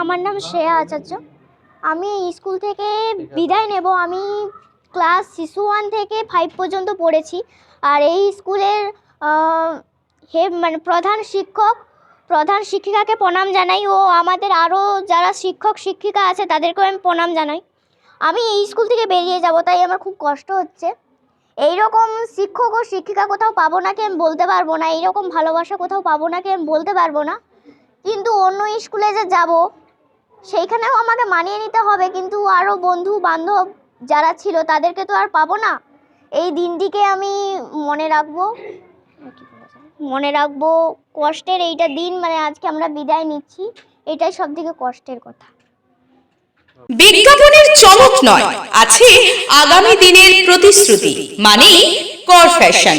আমার নাম শ্রেয়া আচার্য। আমি স্কুল থেকে বিদায় নেব। আমি ক্লাস শিশু ওয়ান থেকে ফাইভ পর্যন্ত পড়েছি। আর এই স্কুলের হেড মানে প্রধান শিক্ষক, প্রধান শিক্ষিকাকে প্রণাম জানাই। ও আমাদের আরও যারা শিক্ষক, শিক্ষিকা আছে, তাদেরকেও আমি প্রণাম জানাই। আমি এই স্কুল থেকে বেরিয়ে যাব, তাই আমার খুব কষ্ট হচ্ছে। এই রকম শিক্ষক ও শিক্ষিকা কোথাও পাবো না কি আমি বলতে পারব না। এইরকম ভালোবাসা কোথাও পাবো না কি আমি বলতে পারব না। কিন্তু অন্য স্কুলে যে যাব, সেইখানেও আমাকে মানিয়ে নিতে হবে। কিন্তু আরও বন্ধু বান্ধব যারা ছিল, তাদেরকে তো আর পাবো না। এই দিনটিকে আমি মনে রাখব মনে রাখব কষ্টের এইটা দিন মানে আজকে আমরা বিদায় নিচ্ছি। এটাই সব থেকে কষ্টের কথা। বিজ্ঞাপনের চমক নয়, আছে আগামী দিনের প্রতিশ্রুতি মানে কর ফ্যাশন